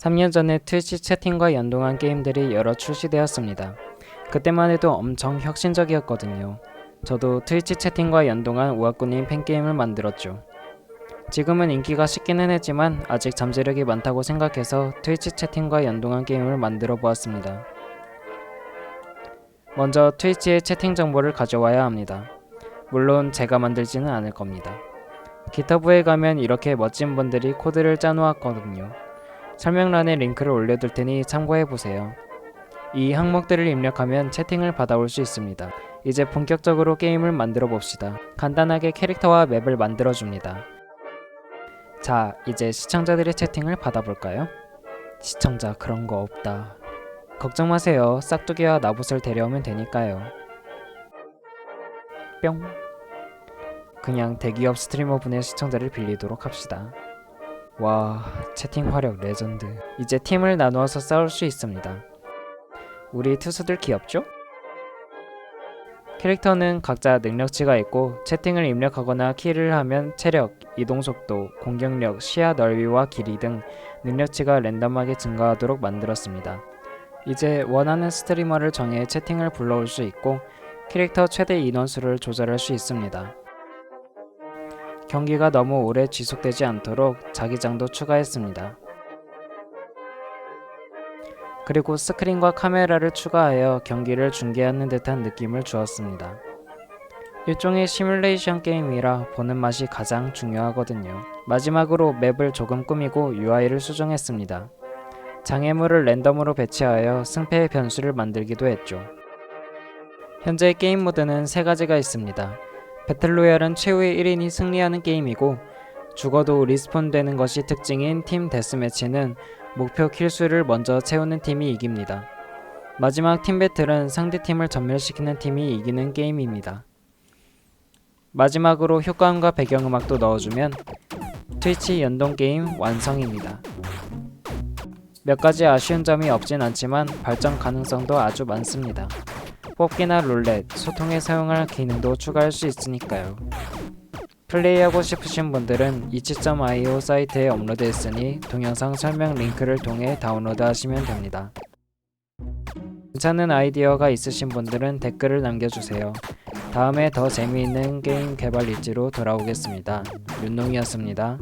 3년 전에 트위치 채팅과 연동한 게임들이 여러 출시되었습니다. 그때만 해도 엄청 혁신적이었거든요. 저도 트위치 채팅과 연동한 우아꾸님 팬게임을 만들었죠. 지금은 인기가 식기는 했지만 아직 잠재력이 많다고 생각해서 트위치 채팅과 연동한 게임을 만들어 보았습니다. 먼저 트위치의 채팅 정보를 가져와야 합니다. 물론 제가 만들지는 않을 겁니다. 기터브에 가면 이렇게 멋진 분들이 코드를 짜놓았거든요. 설명란에 링크를 올려둘 테니 참고해 보세요. 이 항목들을 입력하면 채팅을 받아올 수 있습니다. 이제 본격적으로 게임을 만들어 봅시다. 간단하게 캐릭터와 맵을 만들어 줍니다. 자, 이제 시청자들의 채팅을 받아볼까요? 시청자 그런 거 없다. 걱정 마세요. 싹두기와 나봇을 데려오면 되니까요. 뿅. 그냥 대기업 스트리머 분의 시청자를 빌리도록 합시다. 와, 채팅 화력 레전드. 이제 팀을 나누어서 싸울 수 있습니다. 우리 투수들 귀엽죠? 캐릭터는 각자 능력치가 있고 채팅을 입력하거나 키를 하면 체력, 이동 속도, 공격력, 시야 넓이와 길이 등 능력치가 랜덤하게 증가하도록 만들었습니다. 이제 원하는 스트리머를 정해 채팅을 불러올 수 있고 캐릭터 최대 인원수를 조절할 수 있습니다. 경기가 너무 오래 지속되지 않도록 자기장도 추가했습니다. 그리고 스크린과 카메라를 추가하여 경기를 중계하는 듯한 느낌을 주었습니다. 일종의 시뮬레이션 게임이라 보는 맛이 가장 중요하거든요. 마지막으로 맵을 조금 꾸미고 UI를 수정했습니다. 장애물을 랜덤으로 배치하여 승패의 변수를 만들기도 했죠. 현재 게임 모드는 세 가지가 있습니다. 배틀로얄은 최후의 1인이 승리하는 게임이고 죽어도 리스폰 되는 것이 특징인 팀 데스매치는 목표 킬수를 먼저 채우는 팀이 이깁니다. 마지막 팀 배틀은 상대팀을 전멸시키는 팀이 이기는 게임입니다. 마지막으로 효과음과 배경음악도 넣어주면 트위치 연동 게임 완성입니다. 몇 가지 아쉬운 점이 없진 않지만 발전 가능성도 아주 많습니다. 뽑기나 룰렛, 소통에 사용할 기능도 추가할 수 있으니까요. 플레이하고 싶으신 분들은 이치.io 사이트에 업로드했으니 동영상 설명 링크를 통해 다운로드 하시면 됩니다. 괜찮은 아이디어가 있으신 분들은 댓글을 남겨주세요. 다음에 더 재미있는 게임 개발 일지로 돌아오겠습니다. 윤농이었습니다.